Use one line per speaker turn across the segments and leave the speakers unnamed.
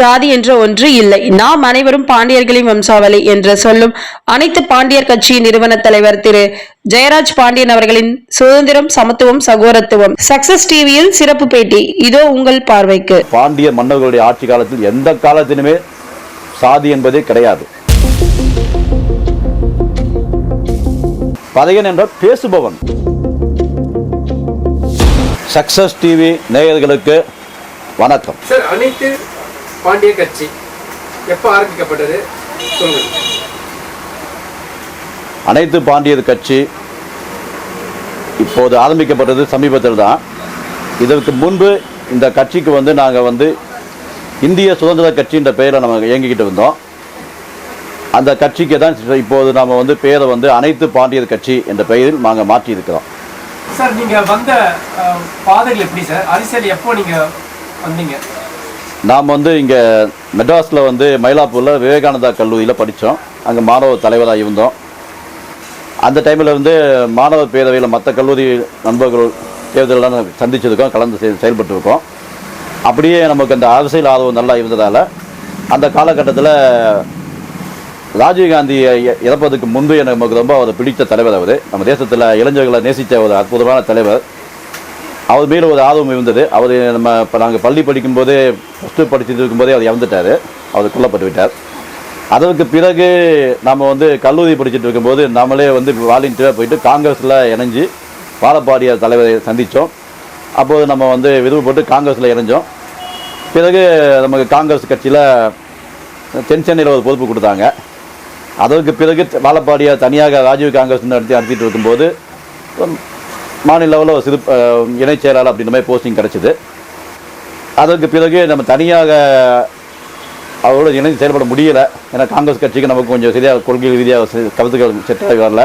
ஜாதி என்ற ஒன்று இல்லை. நாம் அனைவரும் பாண்டியர்களின் வம்சாவளி என்று சொல்லும் அனைத்து பாண்டியர் கட்சி நிறுவன தலைவர் திரு ஜெயராஜ் பாண்டியன் அவர்களின் சுதந்திரம் சமத்துவம் சகோதரத்துவம். சக்சஸ் டிவியில் சிறப்பு பேட்டி. இதோ உங்கள் பார்வைக்கு.
பாண்டிய மன்னர்களுடைய ஆட்சி காலத்தில் எந்த காலத்திலுமே சாதி என்பதே கிடையாது. பதையன் என்றால் பேசுபவன். சக்சஸ் டிவி நேயர்களுக்கு வணக்கம்.
சார் அனைத்து பாண்டிய கட்சி எப்போ ஆரம்பிக்கப்பட்டது? சொல்லுங்க.
அனைத்து பாண்டியர் கட்சி இப்போது ஆரம்பிக்கப்பட்டது சமீபத்தில் தான். இதற்கு முன்பு இந்த கட்சிக்கு வந்து நாங்கள் வந்து இந்திய சுதந்திர கட்சின்ற பெயரை நம்ம இயங்கிக்கிட்டு இருந்தோம். அந்த கட்சிக்கு தான் இப்போது நாம் வந்து பெயரை வந்து அனைத்து பாண்டியர் கட்சி என்ற பெயரில் நாங்கள் மாற்றி இருக்கிறோம்
சார் நீங்க வந்த பாதைகள் எப்படி சார்? அரசியல் எப்போ நீங்க வந்தீங்க?
நாம் வந்து இங்கே மெட்ராஸில் வந்து மயிலாப்பூரில் விவேகானந்தா கல்லூரியில் படித்தோம். அங்கே மாணவ தலைவராக இருந்தோம். அந்த டைமில் வந்து மாணவர் பேரவையில் மற்ற கல்லூரி நண்பர்கள் தேர்தலெல்லாம் சந்திச்சிருக்கோம் கலந்து செய் செயல்பட்டுருக்கோம். அப்படியே நமக்கு அந்த அரசியல் ஆர்வம் நல்லா இருந்ததால் அந்த காலகட்டத்தில் ராஜீவ்காந்தி இறப்பதுக்கு இறப்பதற்கு முன்பு எனக்கு நமக்கு ரொம்ப அவர் பிடித்த தலைவர் அவர். நம்ம தேசத்தில் இளைஞர்களை நேசித்த ஒரு அற்புதமான தலைவர். அவர் மேல ஒரு ஆர்வம் இருந்தது. அவர் நம்ம இப்போ நாங்கள் பள்ளி படிக்கும்போதே ஃபஸ்ட்டு படிச்சுட்டு இருக்கும்போதே அவர் இறந்துட்டார். அவர் கொல்லப்பட்டு விட்டார் அதற்கு பிறகு நம்ம வந்து கல்லூரி படிச்சுட்டு இருக்கும்போது நம்மளே வந்து வாலண்டியராக போயிட்டு காங்கிரஸில் இணைஞ்சு வாழப்பாடியார் தலைவரை சந்தித்தோம் அப்போது நம்ம வந்து விருப்பப்பட்டு காங்கிரஸில் இணைஞ்சோம். பிறகு நமக்கு காங்கிரஸ் கட்சியில் தென் சென்னையில் ஒரு பொறுப்பு கொடுத்தாங்க. அதற்கு பிறகு வாழப்பாடியார் தனியாக ராஜீவ் காங்கிரஸ் நடத்தி நடத்திட்டு இருக்கும்போது மாநில லெவலில் ஒரு சிறு இணைச் செயலாளர் அப்படின்ற மாதிரி போஸ்டிங் கிடச்சிது. அதற்கு பிறகு நம்ம தனியாக அவரோட இணைந்து செயல்பட முடியலை. ஏன்னா காங்கிரஸ் கட்சிக்கு நமக்கு கொஞ்சம் சரியாக கொள்கை ரீதியாக கருத்துக்கள் செட் ஆகி வரல.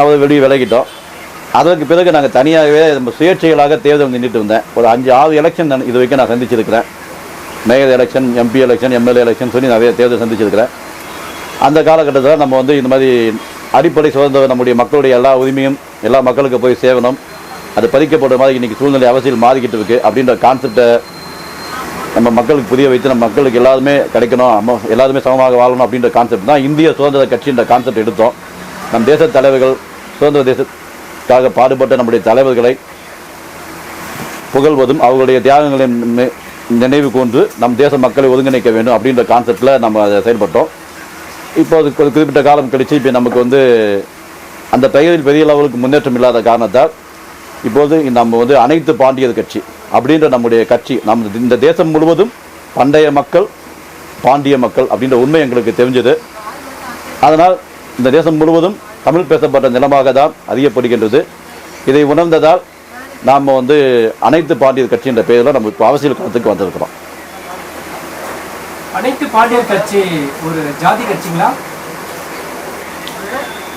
அவர் வெளியே விலகிட்டோம். அதற்கு பிறகு நாங்கள் தனியாகவே நம்ம சுயேட்சைகளாக தேர்தல் நின்றுட்டு இருந்தேன். ஒரு அஞ்சு ஆறு எலெக்ஷன் நான் இது வரைக்கும் நான் சந்திச்சிருக்கிறேன். Mayor election MP election MLA election சொல்லி நிறைய தேர்தல் சந்திச்சிருக்கிறேன். அந்த காலகட்டத்தில் நம்ம வந்து இந்த மாதிரி அடிப்படை சுதந்திர நம்முடைய மக்களுடைய எல்லா உரிமையும் எல்லா மக்களுக்கு போய் சேவனம் அது பறிக்கப்படுற மாதிரி இன்றைக்கி சூழ்நிலை அவசியம் மாறிக்கிட்டு இருக்கு அப்படின்ற கான்செப்டை நம்ம மக்களுக்கு புரிய வைத்து நம்ம மக்களுக்கு எல்லாருமே கிடைக்கணும் நம்ம எல்லாருமே சமமாக வாழணும் அப்படின்ற கான்செப்ட் தான் இந்திய சுதந்திர கட்சின்ற கான்செப்ட் எடுத்தோம். நம் தேச தலைவர்கள் சுதந்திர தேசத்துக்காக பாடுபட்ட நம்முடைய தலைவர்களை புகழ்வதும் அவர்களுடைய தியாகங்களை நினைவு கூர்ந்து நம் தேச மக்களை ஒருங்கிணைக்க வேண்டும் அப்படின்ற கான்செப்டில் நம்ம அதை செயல்பட்டோம். இப்போ அதுக்கு ஒரு குறிப்பிட்ட காலம் கழிச்சு இப்போ நமக்கு வந்து அந்த பெயரில் பெரிய அளவுக்கு முன்னேற்றம் இல்லாத காரணத்தால் இப்போது நம்ம வந்து அனைத்து பாண்டியர் கட்சி அப்படின்ற நம்முடைய கட்சி நம் இந்த தேசம் முழுவதும் பண்டைய மக்கள் பாண்டிய மக்கள் அப்படின்ற உண்மை எங்களுக்கு தெரிஞ்சது. அதனால் இந்த தேசம் முழுவதும் தமிழ் பேசப்பட்ட நிலமாக தான் அறியப்படுகின்றது. இதை உணர்ந்ததால் நாம் வந்து அனைத்து பாண்டியர் கட்சி என்ற பெயரில் நம்ம இப்போ அரசியல் களத்துக்கு வந்திருக்கிறோம்.
அனைத்து பாண்டியர் கட்சி ஒரு ஜாதி கட்சிங்களா?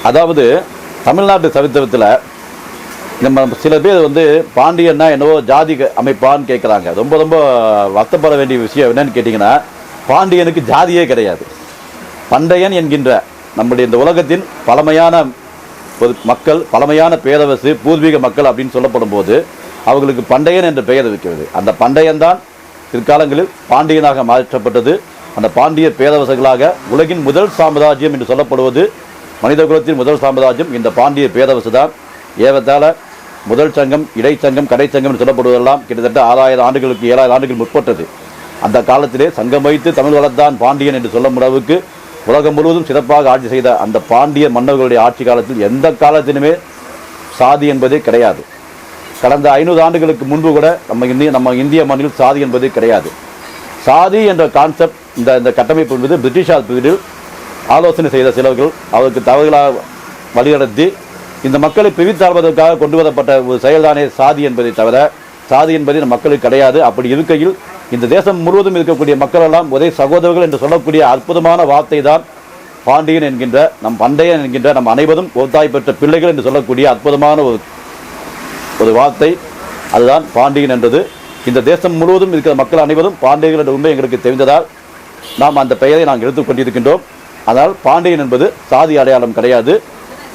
அதாவது தமிழ்நாட்டு சரித்திரத்தில் நம்ம சில பேர் வந்து பாண்டியன்னா என்னவோ ஜாதி அமைப்பான்னு கேட்குறாங்க ரொம்ப ரொம்ப வருத்தப்பட வேண்டிய விஷயம் என்னன்னு கேட்டிங்கன்னா பாண்டியனுக்கு ஜாதியே கிடையாது. பண்டையன் என்கின்ற நம்முடைய இந்த உலகத்தின் பழமையான ஒரு மக்கள் பழமையான பேரரசு பூர்வீக மக்கள் அப்படின்னு சொல்லப்படும் போது அவர்களுக்கு பண்டையன் என்ற பெயர் இருக்கிறது. அந்த பண்டையன் தான் பிற்காலங்களில் பாண்டியனாக மாற்றப்பட்டது. அந்த பாண்டிய பேரரசர்களாக உலகின் முதல் சாம்ராஜ்யம் என்று சொல்லப்படுவது மனித குலத்தின் முதல் சாம்ராஜ்யம். இந்த பாண்டிய பேரரசு தான் ஏறத்தாழ முதல் சங்கம் இடைச்சங்கம் கடைச்சங்கம் என்று சொல்லப்படுவதெல்லாம் கிட்டத்தட்ட ஆறாயிரம் ஆண்டுகளுக்கு ஏழாயிரம் ஆண்டுகள் முற்பட்டது. அந்த காலத்திலே சங்கம் வைத்து தமிழ் வளர்த்தான் பாண்டியன் என்று சொல்லும் அளவுக்கு உலகம் முழுவதும் சிறப்பாக ஆட்சி செய்த அந்த பாண்டிய மன்னர்களுடைய ஆட்சி காலத்தில் எந்த காலத்திலுமே சாதி என்பதே கிடையாது. கடந்த ஐநூறு ஆண்டுகளுக்கு முன்பு கூட நம்ம இந்திய நம்ம இந்திய மண்ணில் சாதி என்பது கிடையாது. சாதி என்ற கான்செப்ட் இந்த இந்த கட்டமைப்பு என்பது பிரிட்டிஷார் பீரியடில் ஆலோசனை செய்த சிலர்கள் அவருக்கு தவறுகளாக வழிநடத்தி இந்த மக்களை பிரித்தாழ்வதற்காக கொண்டு வரப்பட்ட ஒரு செயல்தானே சாதி என்பதை தவிர சாதி என்பது இந்த மக்களுக்கு கிடையாது. அப்படி இருக்கையில் இந்த தேசம் முழுவதும் இருக்கக்கூடிய மக்களெல்லாம் ஒரே சகோதரர்கள் என்று சொல்லக்கூடிய அற்புதமான வார்த்தை தான் பாண்டியன் என்கின்ற நம் பண்டையன் என்கின்ற நம் அனைவரும் ஒத்தாய் பெற்ற பிள்ளைகள் என்று சொல்லக்கூடிய அற்புதமான ஒரு ஒரு வார்த்தை அதுதான் பாண்டியன் என்றது. இந்த தேசம் முழுவதும் இருக்கிற மக்கள் அனைவரும் பாண்டியர்கள் என்ற உண்மை எங்களுக்கு தெரிந்ததால் நாம் அந்த பெயரை நாங்கள் எடுத்துக் கொண்டிருக்கின்றோம். ஆனால் பாண்டியன் என்பது சாதி அடையாளம் கிடையாது.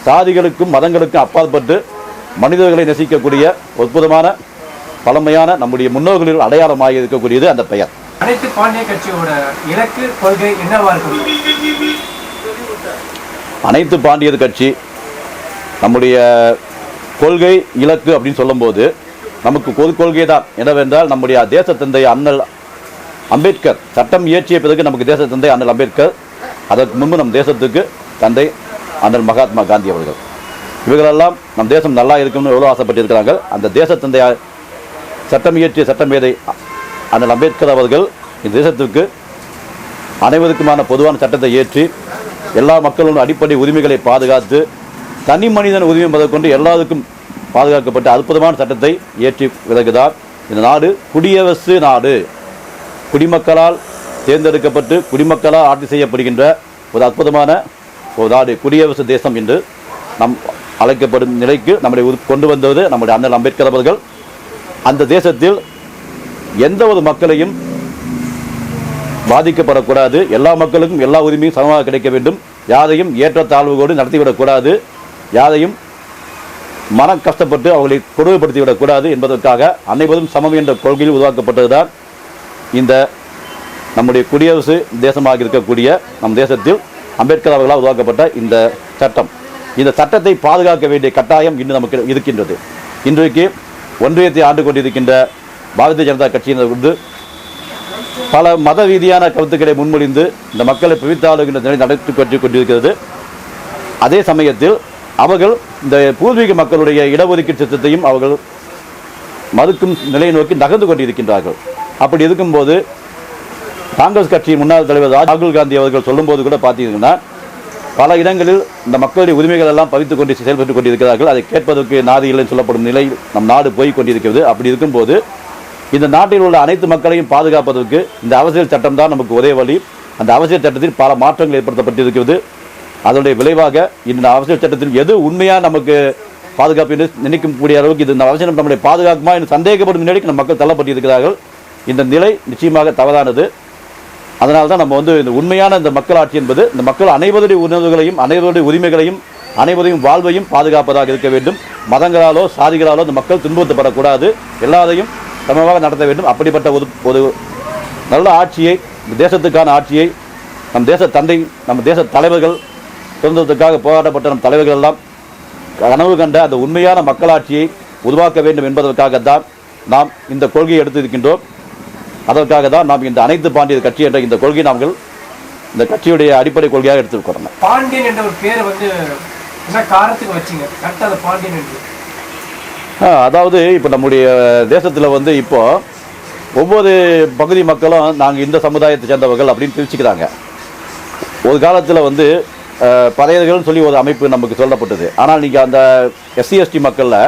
சாதிகளுக்கும் மதங்களுக்கும் அப்பாற்பட்டு மனிதர்களை நேசிக்கக்கூடிய அற்புதமான பழமையான நம்முடைய முன்னோர்களில் அடையாளமாக இருக்கக்கூடியது அந்த பெயர்.
அனைத்து பாண்டிய கட்சியோட இலக்கு கொள்கை என்னவா இருக்கும்?
அனைத்து பாண்டியர் கட்சி நம்முடைய கொள்கை இலக்கு அப்படின்னு சொல்லும்போது நமக்கு பொது கொள்கை தான் என்னவென்றால் நம்முடைய தேச தந்தை அண்ணல் அம்பேத்கர் சட்டம் இயற்றிய பிறகு நமக்கு தேச தந்தை அண்ணல் அம்பேத்கர் அதற்கு முன்பு நம் தேசத்துக்கு தந்தை அண்ணல் மகாத்மா காந்தி அவர்கள். இவர்களெல்லாம் நம் தேசம் நல்லா இருக்கும்னு எவ்வளோ ஆசைப்பட்டிருக்கிறாங்க அந்த தேச தந்தை சட்டம் இயற்றிய சட்டமேதை அண்ணல் அம்பேத்கர் அவர்கள் இந்த தேசத்துக்கு அனைவருக்குமான பொதுவான சட்டத்தை ஏற்றி எல்லா மக்களும் அடிப்படை உரிமைகளை பாதுகாத்து தனி மனிதன் உரிமை முதற்கொண்டு எல்லாருக்கும் பாதுகாக்கப்பட்ட அற்புதமான சட்டத்தை ஏற்றி விலகுதார் இந்த நாடு குடியரசு நாடு. குடிமக்களால் தேர்ந்தெடுக்கப்பட்டு குடிமக்களால் ஆட்சி செய்யப்படுகின்ற ஒரு அற்புதமான ஒரு நாடு குடியரசு தேசம் என்று நம் அழைக்கப்படும் நிலைக்கு நம்மளை கொண்டு வந்தது நம்முடைய அண்ணல் அம்பேத்கர் அவர்கள். அந்த தேசத்தில் எந்த ஒரு மக்களையும் பாதிக்கப்படக்கூடாது. எல்லா மக்களுக்கும் எல்லா உரிமையும் சமமாக கிடைக்க வேண்டும். யாரையும் ஏற்றத்தாழ்வுகளோடு நடத்திவிடக்கூடாது. யாரையும் மன கஷ்டப்பட்டு அவர்களை கொடுமைப்படுத்திவிடக்கூடாது என்பதற்காக அனைவரும் சமம் என்ற கொள்கையில் உருவாக்கப்பட்டதுதான் இந்த நம்முடைய குடியரசு தேசமாக இருக்கக்கூடிய நம் தேசத்தில் அம்பேத்கர் அவர்களால் உருவாக்கப்பட்ட இந்த சட்டம். இந்த சட்டத்தை பாதுகாக்க வேண்டிய கட்டாயம் இன்று நமக்கு இருக்கின்றது. இன்றைக்கு ஒன்றியத்தை ஆண்டு கொண்டிருக்கின்ற பாரதிய ஜனதா கட்சியினர் வந்து பல மத ரீதியான கருத்துக்களை முன்மொழிந்து இந்த மக்களை பிரித்தாளுகின்ற நிலை நடத்தி கொண்டிருக்கிறது. அதே சமயத்தில் அவர்கள் இந்த பூர்வீக மக்களுடைய இடஒதுக்கீடு திட்டத்தையும் அவர்கள் மறுக்கும் நிலையை நோக்கி நகர்ந்து கொண்டிருக்கின்றார்கள். அப்படி இருக்கும்போது காங்கிரஸ் கட்சியின் முன்னாள் தலைவர் ராகுல் காந்தி அவர்கள் சொல்லும்போது கூட பார்த்தீங்கன்னா பல இடங்களில் இந்த மக்களுடைய உரிமைகள் எல்லாம் பறித்துக் கொண்டு செயல்பட்டு கொண்டிருக்கிறார்கள். அதை கேட்பதற்கு நாதி இல்லைன்னு சொல்லப்படும் நிலை நம் நாடு போய் கொண்டிருக்கிறது. அப்படி இருக்கும்போது இந்த நாட்டில் உள்ள அனைத்து மக்களையும் பாதுகாப்பதற்கு இந்த அவசியல் சட்டம் தான் நமக்கு ஒரே வழி. அந்த அவசியல் சட்டத்தில் பல மாற்றங்கள் ஏற்படுத்தப்பட்டிருக்கிறது. அதனுடைய விளைவாக இந்த அவசர சட்டத்தில் எது உண்மையாக நமக்கு பாதுகாப்பு என்று நினைக்கக்கூடிய அளவுக்கு இது இந்த அவசியம் நம்முடைய பாதுகாக்குமா என்று சந்தேகப்படும் நிலைக்கு நம் மக்கள் தள்ளப்பட்டிருக்கிறார்கள். இந்த நிலை நிச்சயமாக தவறானது. அதனால தான் நம்ம வந்து இந்த உண்மையான இந்த மக்களாட்சி என்பது இந்த மக்கள் அனைவருடைய உணர்வுகளையும் அனைவருடைய உரிமைகளையும் அனைவரையும் வாழ்வையும் பாதுகாப்பதாக இருக்க வேண்டும். மதங்களாலோ சாதிகளாலோ இந்த மக்கள் துன்புறுத்தப்படக்கூடாது. எல்லாரையும் சமமாக நடத்த வேண்டும். அப்படிப்பட்ட ஒரு ஒரு நல்ல ஆட்சியை இந்த தேசத்துக்கான ஆட்சியை நம் தேச தந்தை நம் தேச தலைவர்கள் சுதந்திரத்துக்காக போராட்டப்பட்ட நம் தலைவர்கள் எல்லாம் கனவு கண்ட அந்த உண்மையான மக்களாட்சியை உருவாக்க வேண்டும் என்பதற்காகத்தான் நாம் இந்த கொள்கையை எடுத்திருக்கின்றோம் அதற்காக தான் நாம் இந்த அனைத்து பாண்டியர் கட்சி என்ற இந்த கொள்கையை நாங்கள் இந்த கட்சியுடைய அடிப்படை கொள்கையாக எடுத்துருக்கிறோம்
பாண்டியன் என்ற ஒரு பேரை வந்து என்ன காரணத்துக்கு வச்சீங்க கரெக்டாக பாண்டியன் என்று.
அதாவது இப்போ நம்முடைய தேசத்தில் வந்து இப்போ ஒவ்வொரு பகுதி மக்களும் நாங்கள் இந்த சமுதாயத்தை சேர்ந்தவர்கள் அப்படின்னு பிரிச்சுக்கிறாங்க. ஒரு காலத்தில் வந்து பதையர்கள்னு சொல்லி ஒரு அமைப்பு நமக்கு சொல்லப்பட்டது. ஆனால் நீங்கள் அந்த எஸ்சி எஸ்டி மக்களில்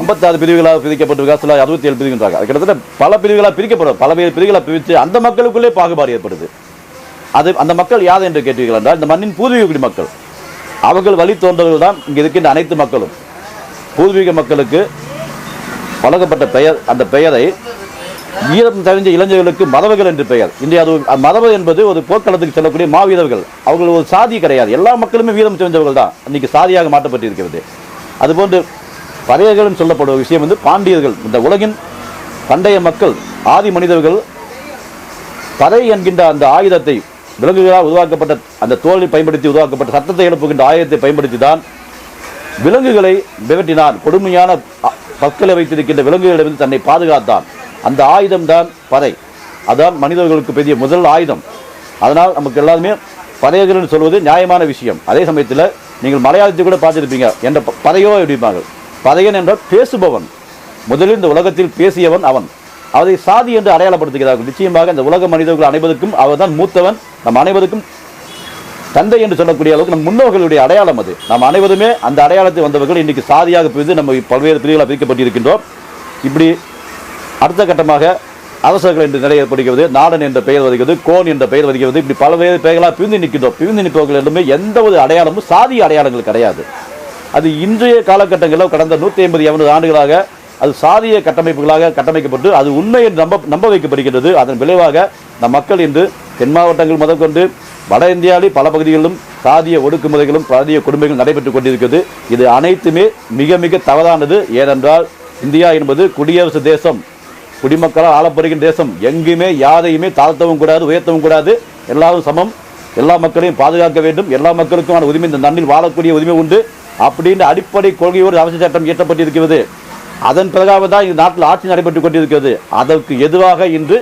ஐம்பத்தாறு பிரிவுகளாக பிரிக்கப்பட்டிருக்கா சில அறுபத்தி ஏழு பிரிவுன்றாங்க அது கிட்டத்தட்ட பல பிரிவுகளாக பிரிக்கப்படும். பல பேர் பிரிவுகளாக பிரித்து அந்த மக்களுக்குள்ளே பாகுபாடு ஏற்படுது. அது அந்த மக்கள் யார் என்று கேட்டீர்கள் என்றால் இந்த மண்ணின் பூர்வீக குடி மக்கள். அவர்கள் வழி தோன்றவர்கள் தான் இங்கே இருக்கின்ற அனைத்து மக்களும். பூர்வீக மக்களுக்கு வழங்கப்பட்ட பெயர் அந்த பெயரை வீரம் தெரிஞ்ச இளைஞர்களுக்கு மதவர்கள் என்று பெயர். இன்றைய அது என்பது ஒரு போர்க்களத்துக்கு செல்லக்கூடிய மாவீரர்கள். அவர்கள் ஒரு சாதி கிடையாது. எல்லா மக்களுமே வீரம் தெரிஞ்சவர்கள் தான். இன்னைக்கு சாதியாக மாற்றப்பட்டிருக்கிறது. அதுபோன்று பறையர்கள் சொல்லப்படுற விஷயம் வந்து பாண்டியர்கள். இந்த உலகின் பண்டைய மக்கள் ஆதி மனிதர்கள் பறை என்கின்ற அந்த ஆயுதத்தை விலங்குகளால் உருவாக்கப்பட்ட அந்த தோலை பயன்படுத்தி உருவாக்கப்பட்ட சத்தத்தை எழுப்புகின்ற ஆயுதத்தை பயன்படுத்தி தான் விலங்குகளை விரட்டினான் கொடுமையான பற்களை வைத்திருக்கின்ற விலங்குகளிடமிருந்து தன்னை பாதுகாத்தான். அந்த ஆயுதம் தான் பறை. அதான் மனிதர்களுக்கு பெரிய முதல் ஆயுதம். அதனால் நமக்கு எல்லாருமே பறையர்கள்னு சொல்வது நியாயமான விஷயம். அதே சமயத்தில் நீங்கள் மலையாளத்தை கூட பார்த்துருப்பீங்க. என்ற பறையோ எப்படிப்பாங்க பறையன் என்றால் பேசுபவன். முதலில் இந்த உலகத்தில் பேசியவன் அவன். அதை சாதி என்று அடையாளப்படுத்துகிறார்கள். நிச்சயமாக இந்த உலக மனிதர்கள் அனைவருக்கும் அவர்தான் மூத்தவன். நம் அனைவருக்கும் தந்தை என்று சொல்லக்கூடிய அளவுக்கு நம் முன்னோர்களுடைய அடையாளம் அது. நாம் அனைவருமே அந்த அடையாளத்தை வந்தவர்கள். இன்றைக்கு சாதியாக பிரிந்து நம்ம பல்வேறு பிரிவுகளாக பிரிக்கப்பட்டிருக்கின்றோம். இப்படி அடுத்த கட்டமாக அரசர்கள் என்று நிலை ஏற்படுகிறது. நாடன் என்ற பெயர் வருகிறது கோன் என்ற பெயர் வருகிறது. இப்படி பல்வேறு பெயர்களாக பிரிந்து நிற்கின்றோம். பிரிந்து நிற்பவர்கள் என்றுமே எந்த ஒரு அடையாளமும் சாதி அடையாளங்கள் கிடையாது. அது இன்றைய காலகட்டங்களில் கடந்த நூற்றி ஐம்பது எண்பது ஆண்டுகளாக அது சாதிய கட்டமைப்புகளாக கட்டமைக்கப்பட்டு அது உண்மை என்று நம்ப நம்ப வைக்கப்படுகின்றது. அதன் விளைவாக நம் மக்கள் இன்று தென் மாவட்டங்கள் முதற்கொண்டு வட இந்தியாவிலே பல பகுதிகளிலும் சாதிய ஒடுக்குமுறைகளும் சாதிய கொடுமைகளும் நடைபெற்றுக் கொண்டிருக்கிறது. இது அனைத்துமே மிக மிக தவறானது. ஏனென்றால் இந்தியா என்பது குடியரசு தேசம். குடிமக்களால் ஆளப்படுகின்ற தேசம். எங்குமே யாரையுமே தாழ்த்தவும் கூடாது உயர்த்தவும் கூடாது. எல்லாரும் சமம். எல்லா மக்களையும் பாதுகாக்க வேண்டும். எல்லா மக்களுக்குமான உரிமை இந்த நன்னில் வாழக்கூடிய உரிமை உண்டு. அப்படின்ற அடிப்படை கொள்கையோடு அவசிய சட்டம் இயற்றப்பட்டிருக்கிறது. அதன் பிறகாக தான் இந்த நாட்டில் ஆட்சி நடைபெற்றுக் கொண்டிருக்கிறது. அதற்கு எதுவாக இன்று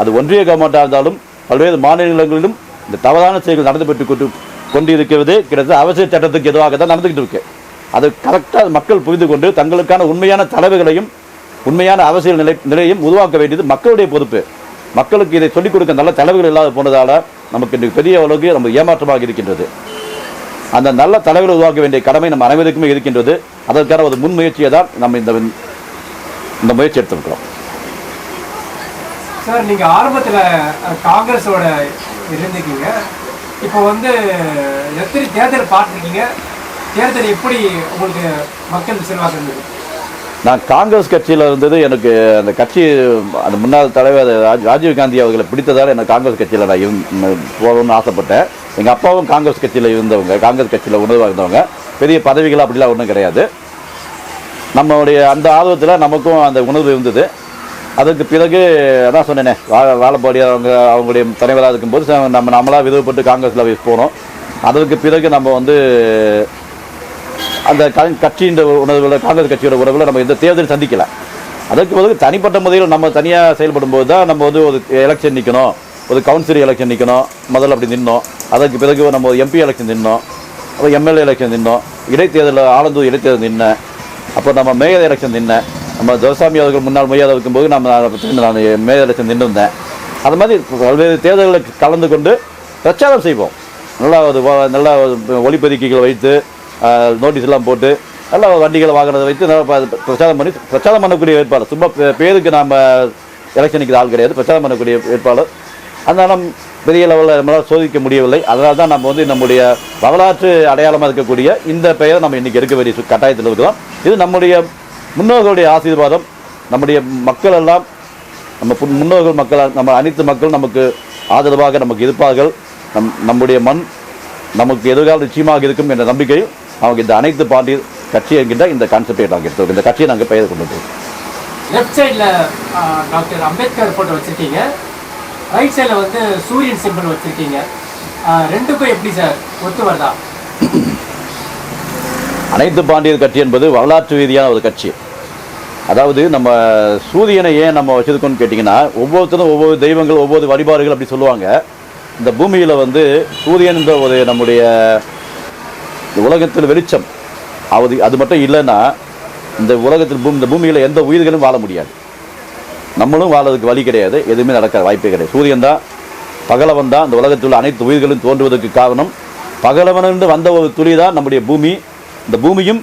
அது ஒன்றிய கவர்மெண்ட்டாக இருந்தாலும் பல்வேறு மாநிலங்களிலும் இந்த தவறான செயல்கள் நடந்துபட்டு கொண்டு கொண்டிருக்கிறது. கிட்டத்தட்ட அவசிய சட்டத்துக்கு எதுவாக தான் நடந்துகிட்டு இருக்கு. அது கரெக்டாக மக்கள் புரிந்து கொண்டு தங்களுக்கான உண்மையான தலைவர்களையும் உண்மையான அரசியல் நிலை நிலையும் உருவாக்க வேண்டியது மக்களுடைய பொறுப்பு. மக்களுக்கு இதை சொல்லிக் கொடுக்க நல்ல தலைவர்கள் இல்லாத போனதால் நமக்கு இன்றைக்கு பெரிய அளவுக்கு நம்ம ஏமாற்றமாக இருக்கின்றது. அந்த நல்ல தலைவர்கள் உருவாக்க வேண்டிய கடமை நம்ம அனைவருக்குமே இருக்கின்றது. அதற்கான ஒரு முன்முயற்சியை தான் நம்ம இந்த இந்த முயற்சி எடுத்திருக்கிறோம்.
சார் நீங்கள் ஆரம்பத்தில் காங்கிரஸோட இருந்திருக்கீங்க. இப்போ வந்து எத்தனை தேர்தல் பார்த்துருக்கீங்க? தேர்தல் எப்படி உங்களுக்கு மக்கள் செல்வாக்கு இருந்தது?
நான் காங்கிரஸ் கட்சியில் இருந்தது எனக்கு அந்த கட்சி அந்த முன்னாள் தலைவர் ராஜீவ் காந்தி அவர்களை பிடித்ததால் எனக்கு காங்கிரஸ் கட்சியில் நான் இருந்~ போகணும்னு ஆசைப்பட்டேன். எங்கள் அப்பாவும் காங்கிரஸ் கட்சியில் இருந்தவங்க காங்கிரஸ் கட்சியில் உணர்வாக இருந்தவங்க பெரிய பதவிகள் அப்படிலாம் ஒன்றும் கிடையாது. நம்மளுடைய அந்த ஆர்வத்தில் நமக்கும் அந்த உணர்வு இருந்தது. அதுக்கு பிறகு அதான் சொன்னேனே வா வாழப்பாடி அவங்க அவங்களுடைய தலைவராக இருக்கும்போது நம்ம நம்மளாக விருப்பப்பட்டு காங்கிரஸில் போனோம். அதற்கு பிறகு நம்ம வந்து அந்த கட்சியின் உணர்வுகளை காங்கிரஸ் கட்சியோட உறவுகளை நம்ம எந்த தேர்தல் சந்திக்கல. அதற்கு பிறகு தனிப்பட்ட முறையில் நம்ம தனியாக செயல்படும் போது தான் நம்ம வந்து ஒரு எலெக்ஷன் நிற்கணும் ஒரு கவுன்சில் எலெக்ஷன் நிற்கணும் முதல்ல அப்படி நின்னோம். அதற்கு பிறகு நம்ம ஒரு எம்பி எலெக்ஷன் நின்னோம். அப்புறம் எம்எல்ஏ எலெக்ஷன் நின்னோம். இடைத்தேர்தலில் ஆலந்தூர் இடைத்தேர்தல் நின்னேன் அப்போ நம்ம மேயர் எலெக்ஷன் நின்னேன் நம்ம துரசாமி அவர்கள் முன்னாள் மேயர் இருக்கும்போது நம்ம நான் மேயர் எலெக்ஷன் நின்றுந்தேன் அது மாதிரி பல்வேறு தேர்தல்களுக்கு கலந்து கொண்டு பிரச்சாரம் செய்வோம். நல்லா ஒரு நல்லா ஒரு ஒளிப்பெருக்கிகள் வைத்து நோட்டீஸ் எல்லாம் போட்டு நல்லா வண்டிகளை வாகனத்தை வைத்து பிரச்சாரம் பண்ணி பிரச்சாரம் பண்ணக்கூடிய வேட்பாளர். சும்மா பேருக்கு நாம் எலெக்ஷன் நிற்கிற ஆள் கிடையாது. பிரச்சாரம் பண்ணக்கூடிய வேட்பாளர். அதனால் பெரிய லெவலில் நம்மளால் சோதிக்க முடியவில்லை. அதனால் தான் நம்ம வந்து நம்முடைய வரலாற்று அடையாளமாக இருக்கக்கூடிய இந்த பெயரை நம்ம இன்றைக்கி எடுக்க வேண்டிய கட்டாயத்தில் இருக்கிறோம். இது நம்முடைய முன்னோர்களுடைய ஆசீர்வாதம். நம்முடைய மக்கள் எல்லாம் நம்ம புன்- முன்னோர்கள் மக்கள் நம்ம அனைத்து மக்கள் நமக்கு ஆதரவாக நமக்கு இருப்பார்கள் நம் நம்முடைய மண் நமக்கு எதிர்கால நிச்சயமாக இருக்கும் என்ற நம்பிக்கையில் அவங்க இந்த அனைத்து பாண்டிய கட்சி என்கின்ற இந்த கான்செப்டை நாங்கள் எடுத்தோம் இந்த கட்சியை நாங்கள் பெயர் கொண்டு வந்தோம்
லெஃப்ட் சைடில் டாக்டர் அம்பேத்கர் போட்டோ வச்சிருக்கீங்க. ரைட் சைடில் வந்து சூரியன் சிம்பிள் வச்சிருக்கீங்க. ரெண்டுக்கும் எப்படி சார் ஒத்து வருதா?
அனைத்து பாண்டியர் கட்சி என்பது வரலாற்று ரீதியான ஒரு கட்சி. அதாவது நம்ம சூரியனை ஏன் நம்ம வச்சிருக்கோம்னு கேட்டிங்கன்னா ஒவ்வொருத்தரும் ஒவ்வொரு தெய்வங்கள் ஒவ்வொரு வழிபாடுகள் அப்படி சொல்லுவாங்க. இந்த பூமியில் வந்து சூரியன் என்ற ஒரு நம்முடைய இந்த உலகத்தில் வெளிச்சம். அது அது மட்டும் இல்லைன்னா இந்த உலகத்தில் பூமி இந்த பூமியில் எந்த உயிர்களும் வாழ முடியாது. நம்மளும் வாழறதுக்கு வழி கிடையாது. எதுவுமே நடக்க வாய்ப்பே கிடையாது. சூரியன் தான் பகலவன் தான் இந்த உலகத்தில் உள்ள அனைத்து உயிர்களும் தோன்றுவதற்கு காரணம். பகலவனிருந்து வந்த ஒரு துளி தான் நம்முடைய பூமி. இந்த பூமியும்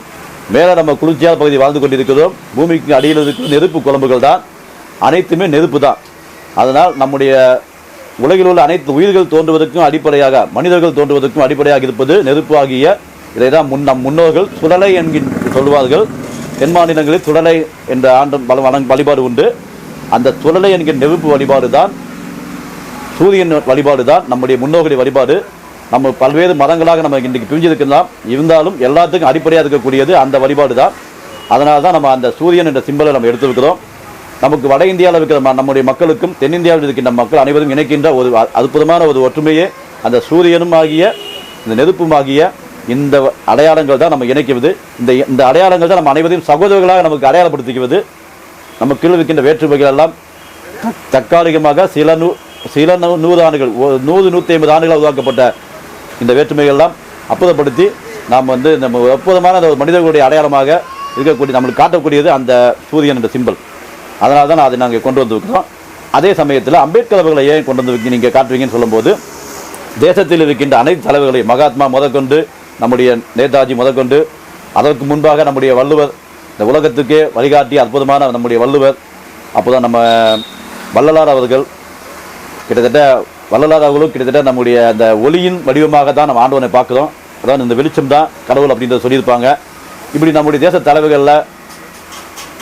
மேலே நம்ம குளிர்ச்சியாக பகுதி வாழ்ந்து கொண்டிருக்கிறோம். பூமிக்கு அடியில் இருக்கிற நெருப்பு குழம்புகள் தான். அனைத்துமே நெருப்பு தான். அதனால் நம்முடைய உலகில் உள்ள அனைத்து உயிர்கள் தோன்றுவதற்கும் அடிப்படையாக மனிதர்கள் தோன்றுவதற்கும் அடிப்படையாக இருப்பது நெருப்பு ஆகிய இதை தான் முன் நம் முன்னோர்கள் சுடலை என்கின்ற சொல்லுவார்கள் தென் மாநிலங்களில் சுடலை என்ற ஆண்டு பல வழிபாடு உண்டு. அந்த சுடலை என்கிற நெருப்பு வழிபாடு தான் சூரியன் வழிபாடு தான் நம்முடைய முன்னோர்களின் வழிபாடு. நம்ம பல்வேறு மதங்களாக நம்ம இன்றைக்கு பிரிஞ்சிருக்கலாம் இருந்தாலும் எல்லாத்துக்கும் அடிப்படையாக இருக்கக்கூடியது அந்த வழிபாடு தான் அதனால தான் நம்ம அந்த சூரியன் என்ற சிம்பலை நம்ம எடுத்திருக்கிறோம். நமக்கு வட இந்தியாவில் இருக்கிற ம- நம்முடைய மக்களுக்கும் தென்னிந்தியாவில் இருக்கின்ற மக்கள் அனைவரும் இணைக்கின்ற ஒரு அற்புதமான ஒரு ஒற்றுமையே. அந்த சூரியனும் ஆகிய இந்த நெருப்பும் ஆகிய இந்த அடையாளங்கள் தான் நம்ம இணைக்கிறது. இந்த இந்த அடையாளங்கள் தான் நம்ம அனைவரையும் சகோதரர்களாக நமக்கு அடையாளப்படுத்திக்குவது நம்ம இருக்கின்ற வேற்றுமைகள் எல்லாம் தற்காலிகமாக சில நூ சில நூ- நூறு ஆண்டுகள் ஒரு நூறு நூற்றி ஐம்பது ஆண்டுகளாக உருவாக்கப்பட்ட இந்த வேற்றுமைகள் எல்லாம் அற்புதப்படுத்தி நாம் வந்து நம்ம அற்புதமான அந்த ஒரு மனிதர்களுடைய அடையாளமாக இருக்கக்கூடிய நம்மளுக்கு காட்டக்கூடியது அந்த சூரியன் என்ற சிம்பல் அதனால தான் அதை நாங்கள் கொண்டு வந்திருக்கிறோம். அதே சமயத்தில் அம்பேத்கர் அவர்களை ஏன் கொண்டு வந்து நீங்கள் காட்டுவீங்கன்னு சொல்லும்போது தேசத்தில் இருக்கின்ற அனைத்து தலைவர்களையும் மகாத்மா முதற்கொண்டு நம்முடைய நேதாஜி முதற்கொண்டு அதற்கு முன்பாக நம்முடைய வள்ளுவர் இந்த உலகத்துக்கே வழிகாட்டிய அற்புதமான நம்முடைய வள்ளுவர் அப்போதான் நம்ம வள்ளலார் அவர்கள் கிட்டத்தட்ட வள்ளலார் அவர்களும் கிட்டத்தட்ட நம்முடைய அந்த ஒளியின் வடிவமாக தான் நம்ம ஆண்டவனை பார்க்குறோம். அதாவது இந்த வெளிச்சம் தான் கடவுள் அப்படின்றத சொல்லியிருப்பாங்க. இப்படி நம்முடைய தேச தலைவர்களில்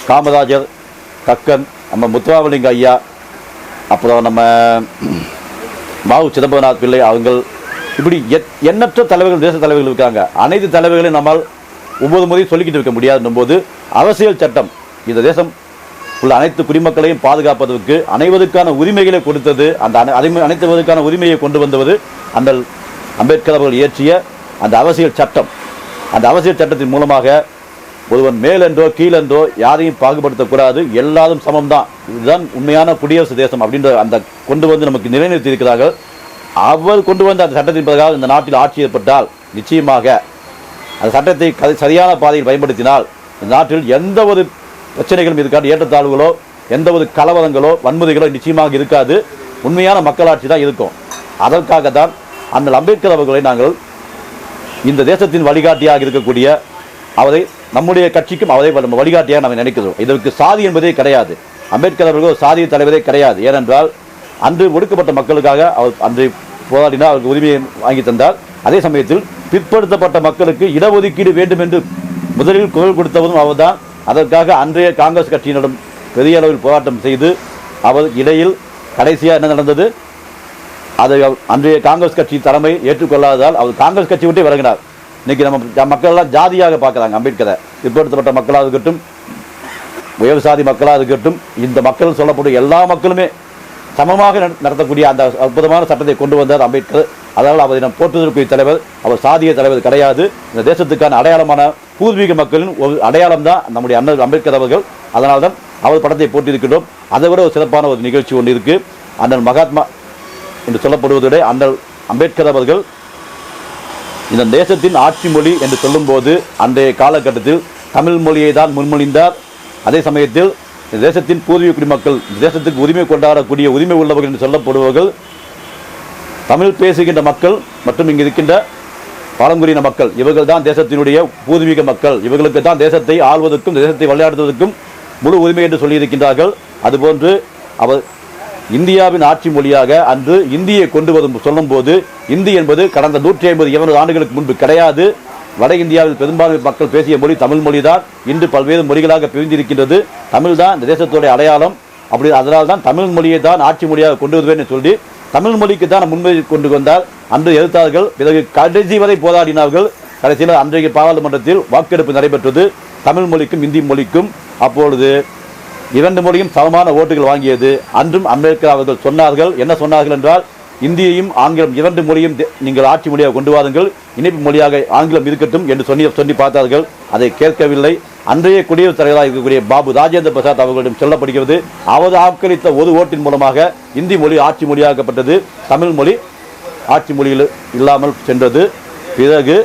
காமராஜர் கக்கன் நம்ம முத்துராமலிங்க ஐயா அப்புறம் நம்ம மாவு சிதம்பரநாத் பிள்ளை அவங்கள் இப்படி எத்- எண்ணற்ற தலைவர்கள் தேச தலைவர்கள் இருக்காங்க. அனைத்து தலைவர்களையும் நம்மால் ஒவ்வொரு முறையும் சொல்லிக்கிட்டு இருக்க முடியாதுன்னும் போது அரசியல் சட்டம் இந்த தேசம் உள்ள அனைத்து குடிமக்களையும் பாதுகாப்பதற்கு அனைவருக்கான உரிமைகளை கொடுத்தது அந்த அனைத்துவதற்கான உரிமையை கொண்டு வந்தவர் அந்த அம்பேத்கர் அவர்கள் இயற்றிய அந்த அவசியல் சட்டம். அந்த அவசியல் சட்டத்தின் மூலமாக ஒருவன் மேலென்றோ கீழென்றோ யாரையும் பாகுபடுத்தக்கூடாது எல்லாரும் சமம்தான். இதுதான் உண்மையான குடியரசு தேசம் அப்படின்ற அந்த கொண்டு வந்து நமக்கு நிலைநிறுத்தி இருக்கிறார்கள். அவர் கொண்டு வந்த அந்த சட்டத்தின் பிறகாக இந்த நாட்டில் ஆட்சி ஏற்பட்டால் நிச்சயமாக அந்த சட்டத்தை க- சரியான பாதையில் பயன்படுத்தினால் இந்த நாட்டில் எந்த ஒரு பிரச்சனைகளும் இருக்காது ஏற்றத்தாழ்வுகளோ எந்த ஒரு கலவரங்களோ வன்முறைகளோ நிச்சயமாக இருக்காது. உண்மையான மக்களாட்சி தான் இருக்கும். அதற்காக தான் அந்த அம்பேத்கர் அவர்களை நாங்கள் இந்த தேசத்தின் வழிகாட்டியாக இருக்கக்கூடிய அவரை நம்முடைய கட்சிக்கும் அவரை நம்ம வழிகாட்டியாக நாம் நினைக்கிறோம். இதற்கு சாதி என்பதே கிடையாது. அம்பேத்கர் அவர்கள் சாதிய தலைவரே கிடையாது. ஏனென்றால் அன்று ஒடுக்கப்பட்ட மக்களுக்காக அவர் அன்று போராடினார் அவருக்கு உரிமையை வாங்கி தந்தார். அதே சமயத்தில் பிற்படுத்தப்பட்ட மக்களுக்கு இடஒதுக்கீடு வேண்டும் என்று முதலில் குரல் கொடுத்தவரும் அவர்தான். அதற்காக அன்றைய காங்கிரஸ் கட்சியினரிடம் பெரிய அளவில் போராட்டம் செய்து அவர் இடையில் கடைசியாக என்ன நடந்தது? அதை அன்றைய காங்கிரஸ் கட்சி தலைமை ஏற்றுக்கொள்ளாததால் அவர் காங்கிரஸ் கட்சி விட்டே விலகினார். இன்றைக்கி நம்ம மக்கள்லாம் மக்கள் எல்லாம் ஜாதியாக பார்க்குறாங்க அம்பேத்கரை. பிற்படுத்தப்பட்ட மக்களாக இருக்கட்டும் உயர் சாதி மக்களாக இருக்கட்டும் இந்த மக்கள் சொல்லப்படும் எல்லா மக்களுமே சமமாக நட- நடத்தக்கூடிய அந்த அற்புதமான சட்டத்தை கொண்டு வந்தார் அம்பேத்கர். அதனால் அவரை நாம் போற்றுதற்குரிய தலைவர். அவர் சாதிய தலைவர் கிடையாது. இந்த தேசத்துக்கான அடையாளமான பூர்வீக மக்களின் ஒரு அடையாளம் தான் நம்முடைய அண்ணன் அம்பேத்கர் அவர்கள். அதனால்தான் அவர் படத்தை போட்டிருக்கின்றோம். அதை விட ஒரு சிறப்பான ஒரு நிகழ்ச்சி ஒன்று இருக்குது அண்ணன் மகாத்மா என்று சொல்லப்படுவதோட அண்ணல் அம்பேத்கர் அவர்கள் இந்த தேசத்தின் ஆட்சி மொழி என்று சொல்லும்போது அன்றைய காலகட்டத்தில் தமிழ் மொழியை தான் முன்மொழிந்தார். அதே சமயத்தில் தேசத்தின் பூர்வீக குடிமக்கள் தேசத்துக்கு உரிமை கொண்டாடக்கூடிய உரிமை உள்ளவர்கள் என்று சொல்லப்படுபவர்கள் தமிழ் பேசுகின்ற மக்கள் மற்றும் இங்கு இருக்கின்ற பழங்குடியின மக்கள் இவர்கள் தான் தேசத்தினுடைய பூர்வீக மக்கள். இவர்களுக்கு தான் தேசத்தை ஆள்வதற்கும் தேசத்தை விளையாடுவதற்கும் முழு உரிமை என்று சொல்லியிருக்கின்றார்கள். அதுபோன்று அவர் இந்தியாவின் ஆட்சி மொழியாக அன்று இந்தியை கொண்டு வரும் சொல்லும்போது இந்தி என்பது கடந்த நூற்றி ஐம்பது இருநூறு ஆண்டுகளுக்கு முன்பு கிடையாது. வட இந்தியாவில் பெரும்பான்மை மக்கள் பேசிய மொழி தமிழ் மொழி தான் இன்று பல்வேறு மொழிகளாக பிரிந்திருக்கின்றது. தமிழ் தான் இந்த தேசத்துடைய அடையாளம். அப்படி அதனால் தான் தமிழ் மொழியை தான் ஆட்சி மொழியாக கொண்டு வருவேன் என்று சொல்லி தமிழ் மொழிக்கு தான் முன்மொழி கொண்டு வந்தால் அன்று எதிர்த்தார்கள் பிறகு கடைசி வரை போராடினார்கள். கடைசியில் அன்றைய பாராளுமன்றத்தில் வாக்கெடுப்பு நடைபெற்றது. தமிழ் மொழிக்கும் இந்தி மொழிக்கும். அப்பொழுது இரண்டு மொழியும் சமமான ஓட்டுகள் வாங்கியது. அன்றும் அம்பேத்கர் அவர்கள் சொன்னார்கள். என்ன சொன்னார்கள் என்றால் இந்தியையும் ஆங்கிலம் இரண்டு மொழியும் நீங்கள் ஆட்சி மொழியாக கொண்டு வாருங்கள். இணைப்பு மொழியாக ஆங்கிலம் இருக்கட்டும் என்று சொல்லி சொல்லி பார்த்தார்கள். அதை கேட்கவில்லை. அன்றைய குடியரசுத் தலைவராக இருக்கக்கூடிய பாபு ராஜேந்திர பிரசாத் அவர்களிடம் சொல்லப்படுகிறது. அவர் ஆக்கிரித்த ஒரு ஓட்டின் மூலமாக இந்தி மொழி ஆட்சி மொழியாக்கப்பட்டது. தமிழ் மொழி ஆட்சி மொழியில் இல்லாமல் சென்றது. பிறகு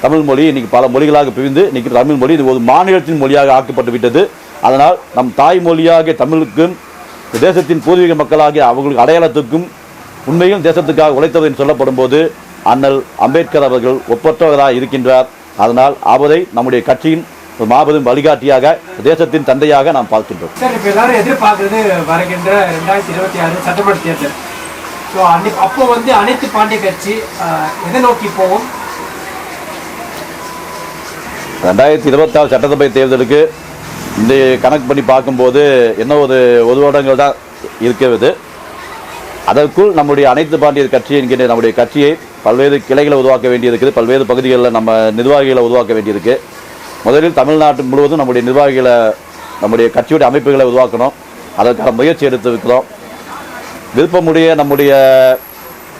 தமிழ் மொழி இன்னைக்கு பல மொழிகளாக பிரிந்து இன்னைக்கு தமிழ் மொழி இது ஒரு மாநிலத்தின் மொழியாக ஆக்கப்பட்டு விட்டது. அதனால் நம் தாய்மொழியாகிய தமிழுக்கும் தேசத்தின் பூர்வீக மக்களாகிய அவர்களுக்கு அடையாளத்துக்கும் உண்மையில் தேசத்துக்காக உழைத்தவர் என்று சொல்லப்படும் போது அண்ணல் அம்பேத்கர் அவர்கள் ஒப்பற்றவராக இருக்கின்றார். அதனால் அவரை நம்முடைய கட்சியின் ஒரு மாபெரும் வழிகாட்டியாக தேசத்தின் தந்தையாக நாம் பார்க்கின்றோம்.
சார் இப்போ எல்லாரும் எதிர்பார்க்கறது வருகின்ற ரெண்டாயிரத்தி இருபத்தி ஆறு சட்டமன்ற தேர்தல். ஸோ அன்னி அப்போ வந்து அனைத்து பாண்டிய கட்சி எதை நோக்கி போகும்?
ரெண்டாயிரத்தி இருபத்தாறு சட்டசபை தேர்தலுக்கு இந்த கணக்கு பண்ணி பார்க்கும்போது என்ன ஒரு ஒரு வருடங்கள் தான் இருக்கிறது. அதற்குள் நம்முடைய அனைத்து பாண்டியர் கட்சி என்கின்ற நம்முடைய கட்சியை பல்வேறு கிளைகளை உருவாக்க வேண்டியிருக்குது. பல்வேறு பகுதிகளில் நம்ம நிர்வாகிகளை உருவாக்க வேண்டியிருக்கு. முதலில் தமிழ்நாட்டு முழுவதும் நம்முடைய நிர்வாகிகளை நம்முடைய கட்சியுடைய அமைப்புகளை உருவாக்கணும். அதற்கான முயற்சி எடுத்திருக்கிறோம். விருப்பமுடைய நம்முடைய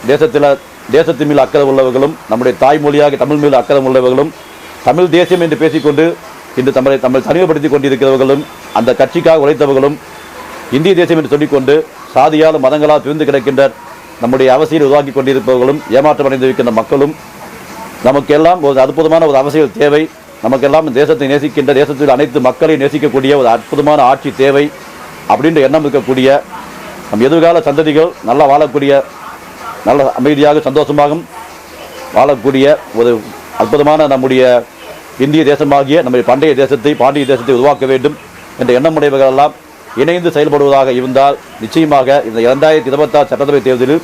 தேசத்தில் தேசத்தின் மேல் அக்கறை உள்ளவர்களும் நம்முடைய தாய்மொழியாக தமிழ் மீது அக்கறை உள்ளவர்களும் தமிழ் தேசியம் என்று பேசிக்கொண்டு இன்று தமிழை தமிழ் தனிமைப்படுத்தி கொண்டிருக்கிறவர்களும் அந்த கட்சிக்காக உழைத்தவர்களும் இந்திய தேசியம் என்று சொல்லிக்கொண்டு சாதியால் மதங்களால் பிரிந்து கிடக்கின்ற நம்முடைய அவசியம் உருவாக்கி கொண்டிருப்பவர்களும் ஏமாற்றம் அடைந்திருக்கின்ற மக்களும் நமக்கெல்லாம் ஒரு அற்புதமான ஒரு அவசியம் தேவை. நமக்கெல்லாம் தேசத்தை நேசிக்கின்ற தேசத்தில் அனைத்து மக்களையும் நேசிக்கக்கூடிய ஒரு அற்புதமான ஆட்சி தேவை அப்படின்ற எண்ணம் இருக்கக்கூடிய நம் எதிர்கால சந்ததிகள் நல்லா வாழக்கூடிய நல்ல அமைதியாக சந்தோஷமாகவும் வாழக்கூடிய ஒரு அற்புதமான நம்முடைய இந்திய தேசமாகிய நம்முடைய பண்டைய தேசத்தை பாண்டிய தேசத்தை உருவாக்க வேண்டும் என்ற எண்ணமுடையவர்களெல்லாம் இணைந்து செயல்படுவதாக இருந்தால் நிச்சயமாக இந்த இரண்டாயிரத்தி இருபத்தாறு சட்டசபை தேர்தலில்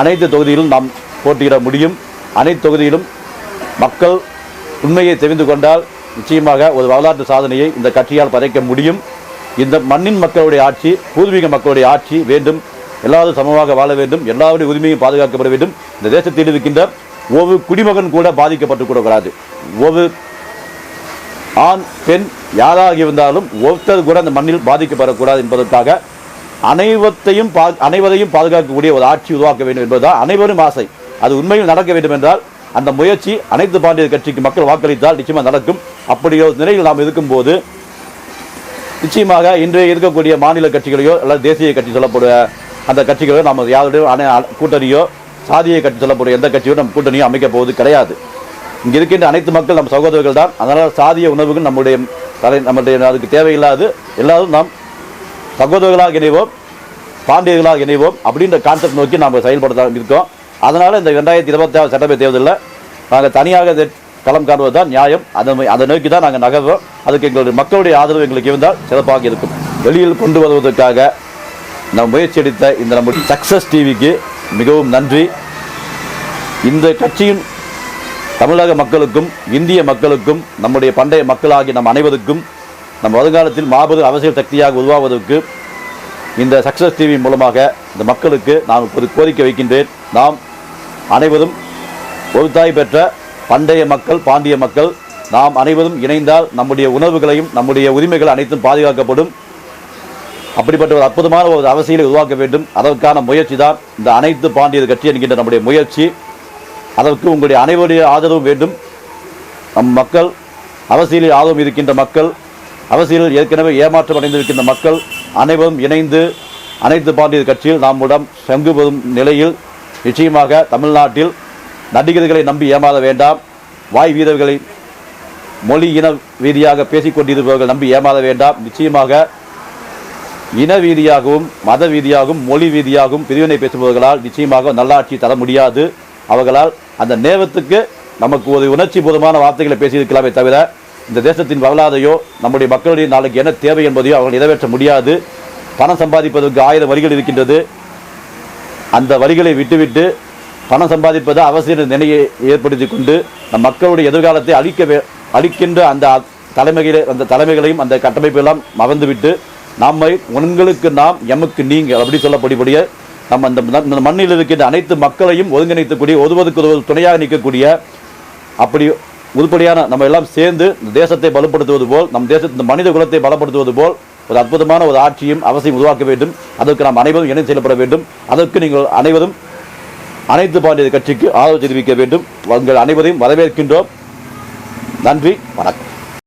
அனைத்து தொகுதியிலும் நாம் போட்டியிட முடியும். அனைத்து தொகுதியிலும் மக்கள் உண்மையை தெரிந்து கொண்டால் நிச்சயமாக ஒரு வரலாற்று சாதனையை இந்த கட்சியால் பதைக்க முடியும். இந்த மண்ணின் மக்களுடைய ஆட்சி பூர்வீக மக்களுடைய ஆட்சி வேண்டும். எல்லாரும் சமமாக வாழ வேண்டும். எல்லாருடைய உரிமையும் பாதுகாக்கப்பட வேண்டும். இந்த தேசத்தில் இருக்கின்ற ஒவ்வொரு குடிமகன் கூட பாதிக்கப்பட்டு கூடக்கூடாது ஒவ்வொரு ஆண் பெண் யாராக இருந்தாலும் ஒருத்தர் கூட அந்த மண்ணில் பாதிக்கப்படக்கூடாது என்பதற்காக அனைவத்தையும் பா அனைவரையும் பாதுகாக்கக்கூடிய ஒரு ஆட்சி உருவாக்க வேண்டும் என்பதுதான் அனைவரும் ஆசை. அது உண்மையில் நடக்க வேண்டும் என்றால் அந்த முயற்சி அனைத்து பாண்டியர் கட்சிக்கு மக்கள் வாக்களித்தால் நிச்சயமாக நடக்கும். அப்படி ஒரு நிலையில் நாம் இருக்கும்போது நிச்சயமாக இன்று இருக்கக்கூடிய மாநில கட்சிகளையோ அல்லது தேசிய கட்சி சொல்லப்படுற அந்த கட்சிகளோ நாம் யாருடைய கூட்டணியோ சாதிய கட்சி சொல்லக்கூடிய எந்த கட்சியோ நம்ம கூட்டணியோ அமைக்க போவது கிடையாது. இங்கே இருக்கின்ற அனைத்து மக்கள் நம்ம சகோதரர்கள் தான். அதனால் சாதிய உணவுகள் நம்முடைய தலை நம்முடைய அதுக்கு தேவையில்லாது எல்லாரும் நாம் சகோதரர்களாக இணைவோம் பாண்டியர்களாக இணைவோம் அப்படின்ற கான்செப்ட் நோக்கி நாம் செயல்படுத்த இருக்கோம். அதனால் இந்த ரெண்டாயிரத்தி இருபத்தி ஆறு சட்டப்பேரவை தேர்தலில் நாங்கள் தனியாக இதை களம் காணுவது தான் நியாயம். அதை அதை நோக்கி தான் நாங்கள் நகர்வோம் அதுக்கு எங்களுடைய மக்களுடைய ஆதரவு எங்களுக்கு இருந்தால் சிறப்பாக இருக்கும். வெளியில் கொண்டு வருவதற்காக நாம் முயற்சி எடுத்த இந்த நம்முடைய சக்ஸஸ் டிவிக்கு மிகவும் நன்றி. இந்த கட்சியின் தமிழக மக்களுக்கும் இந்திய மக்களுக்கும் நம்முடைய பண்டைய மக்களாகிய நம் அனைவருக்கும் நம் வருங்காலத்தில் மாபெரும் அரசியல் சக்தியாக உருவாவதற்கு இந்த சக்ஸஸ் டிவி மூலமாக இந்த மக்களுக்கு நான் ஒரு கோரிக்கை வைக்கின்றேன். நாம் அனைவரும் ஒரு தாய் பெற்ற பண்டைய மக்கள் பாண்டிய மக்கள் நாம் அனைவரும் இணைந்தால் நம்முடைய உணர்வுகளையும் நம்முடைய உரிமைகள் அனைத்தும் பாதுகாக்கப்படும். அப்படிப்பட்ட ஒரு அற்புதமான ஒரு அரசியலை உருவாக்க வேண்டும். அதற்கான முயற்சி தான் இந்த அனைத்து பாண்டியர் கட்சி என்கின்ற நம்முடைய முயற்சி. அதற்கு உங்களுடைய அனைவருடைய ஆதரவு வேண்டும். நம் மக்கள் அரசியலில் ஆர்வம் இருக்கின்ற மக்கள் அரசியலில் ஏற்கனவே ஏமாற்றம் அடைந்திருக்கின்ற மக்கள் அனைவரும் இணைந்து அனைத்து பாண்டிய கட்சியில் நம்முடன் சங்கு பெறும் நிலையில் நிச்சயமாக தமிழ்நாட்டில் நடிகர்களை நம்பி ஏமாற வேண்டாம். வாய் வீரர்களை மொழி இன ரீதியாக பேசிக்கொண்டிருப்பவர்கள் நம்பி ஏமாற வேண்டாம். நிச்சயமாக இன ரீதியாகவும் மத ரீதியாகவும் மொழி ரீதியாகவும் பிரிவினை பேசுபவர்களால் நிச்சயமாக நல்லாட்சி தர முடியாது. அவர்களால் அந்த நேரத்துக்கு நமக்கு ஒரு உணர்ச்சி பூர்வமான வார்த்தைகளை பேசியிருக்கலாமே தவிர இந்த தேசத்தின் வரலாறையோ நம்முடைய மக்களுடைய நாளைக்கு என்ன தேவை என்பதையோ அவர்கள் நிறைவேற்ற முடியாது. பணம் சம்பாதிப்பதற்கு ஆயிரம் வரிகள் இருக்கின்றது. அந்த வரிகளை விட்டுவிட்டு பணம் சம்பாதிப்பது அவசிய நிலையை ஏற்படுத்தி கொண்டு நம் மக்களுடைய எதிர்காலத்தை அழிக்க வே- அழிக்கின்ற அந்த தலைமைகளை அந்த தலைமைகளையும் அந்த கட்டமைப்பெல்லாம் மறந்துவிட்டு நம்மை உங்களுக்கு நாம் எமக்கு நீங்கள் அப்படி சொல்லப்படிபடிய நம்ம அந்த இந்த மண்ணில் இருக்கின்ற அனைத்து மக்களையும் ஒருங்கிணைத்துக்கூடிய ஒருவருக்கு ஒருவர் துணையாக நிற்கக்கூடிய அப்படி உருப்படியான நம்ம எல்லாம் சேர்ந்து இந்த தேசத்தை பலப்படுத்துவது போல் நம் தேசத்தின் இந்த மனித குலத்தை பலப்படுத்துவது போல் ஒரு அற்புதமான ஒரு ஆட்சியும் அவசியம் உருவாக்க வேண்டும். அதற்கு நாம் அனைவரும் இணைந்து செயல்பட வேண்டும். அதற்கு நீங்கள் அனைவரும் அனைத்து பாண்டிய கட்சிக்கு ஆதரவு தெரிவிக்க வேண்டும். உங்கள் அனைவரையும் வரவேற்கின்றோம். நன்றி. வணக்கம்.